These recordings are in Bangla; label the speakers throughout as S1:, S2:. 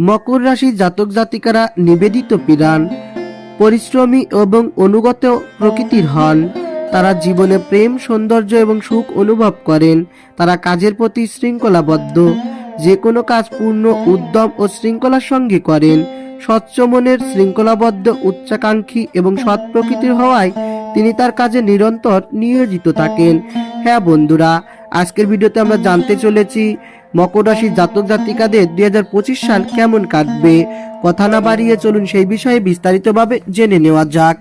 S1: মকর রাশি জাতক জাতিকারা নিবেদিত পিরান, পরিশ্রমী এবং অনুগত প্রকৃতির হন। তারা জীবনে প্রেম, সৌন্দর্য এবং সুখ অনুভব করেন। তারা কাজের প্রতি শৃঙ্খলাবদ্ধ। যে কোনো কাজ পূর্ণ, উদ্যম ও শৃঙ্খলার সঙ্গে করেন। স্বচ্ছ মনের শৃঙ্খলাবদ্ধ, উচ্চাকাঙ্ক্ষী এবং সৎ প্রকৃতির হওয়ায় তিনি তার কাজে নিরন্তর নিয়োজিত থাকেন। হ্যাঁ বন্ধুরা, আজকের ভিডিওতে আমরা জানতে চলেছি মকর রাশির জাতক জাতিকাদের দুই সাল কেমন কাটবে? কথা না বাড়িয়ে চলুন সেই বিষয়ে বিস্তারিতভাবে জেনে নেওয়া যাক।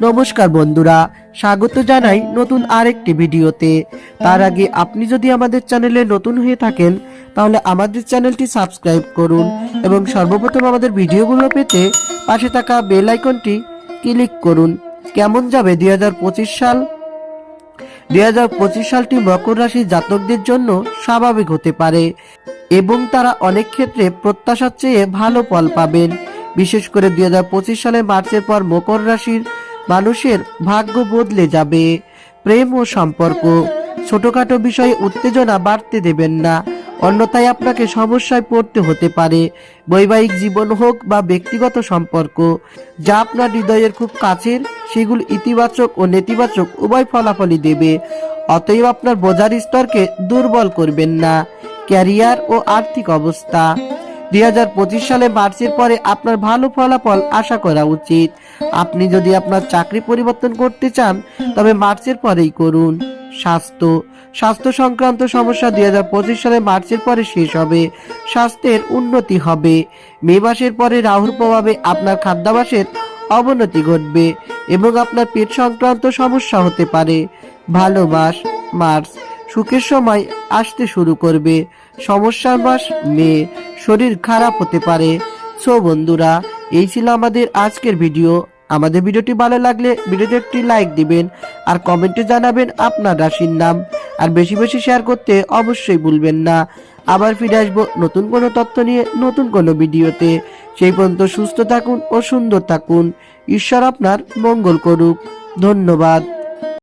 S1: নমস্কার বন্ধুরা, স্বাগত জানাই নতুন আরেকটি ভিডিওতে। তার আগে আপনি যদি আমাদের চ্যানেলে নতুন হয়ে থাকেন, তাহলে আমাদের চ্যানেলটি সাবস্ক্রাইব করুন এবং সর্বপ্রথম আমাদের ভিডিওগুলো পেতে পাশে থাকা বেল আইকনটি ক্লিক করুন। কেমন যাবে দুই হাজার পঁচিশ সাল? দু হাজার পঁচিশ সালটি মকর রাশির জাতকদের জন্য স্বাভাবিক হতে পারে এবং তারা অনেক ক্ষেত্রে প্রত্যাশার চেয়ে ভালো ফল পাবেন। বিশেষ করে দুই হাজার পঁচিশ সালে মার্চের পর মকর রাশির মানুষের ভাগ্য বদলে যাবে। প্রেম ও সম্পর্ক, ছোটখাটো বিষয়ে উত্তেজনা বাড়তে দেবেন না। অন্যথায় আপনাকে সমস্যায় পড়তে হতে পারে। বৈবাহিক জীবন হোক বা ব্যক্তিগত সম্পর্ক, যা আপনার হৃদয়ের খুব কাছের, সেগুলো ইতিবাচক ও নেতিবাচক উভয় ফলাফলই দেবে। অতএব আপনার বোঝার স্তরকে দুর্বল করবেন না। ক্যারিয়ার ও আর্থিক অবস্থা। দুই হাজার পঁচিশ সালে মার্চের পরে আপনার ভালো ফলাফল আশা করা উচিত। আপনি যদি আপনার চাকরি পরিবর্তন করতে চান, তবে মার্চের পরেই করুন। স্বাস্থ্য স্বাস্থ্য সংক্রান্ত সমস্যা দুই হাজার পঁচিশ সালে মার্চের পরে শেষ হবে, স্বাস্থ্যের উন্নতি হবে। মে মাসের পরে রাহুর প্রভাবে আপনার খাদ্যাভাসের অবনতি ঘটবে এবং আপনার পেট সংক্রান্ত সমস্যা হতে পারে। ভালো মাস, মার্চ, সুখের সময় আসতে শুরু করবে। সমস্যার মাস মে, শরীর খারাপ হতে পারে। সো বন্ধুরা, এই ছিল আমাদের আজকের ভিডিও। আমাদের ভিডিওটি ভালো লাগলে ভিডিওতে একটি লাইক দিবেন আর কমেন্টে জানাবেন আপনার রাশির নাম। আর বেশি বেশি শেয়ার করতে অবশ্যই ভুলবেন না। আবার ফিরে আসব নতুন কোনো তথ্য নিয়ে নতুন কোনো ভিডিওতে। সেই পর্যন্ত সুস্থ থাকুন ও সুন্দর থাকুন। ঈশ্বর আপনার মঙ্গল করুক। ধন্যবাদ।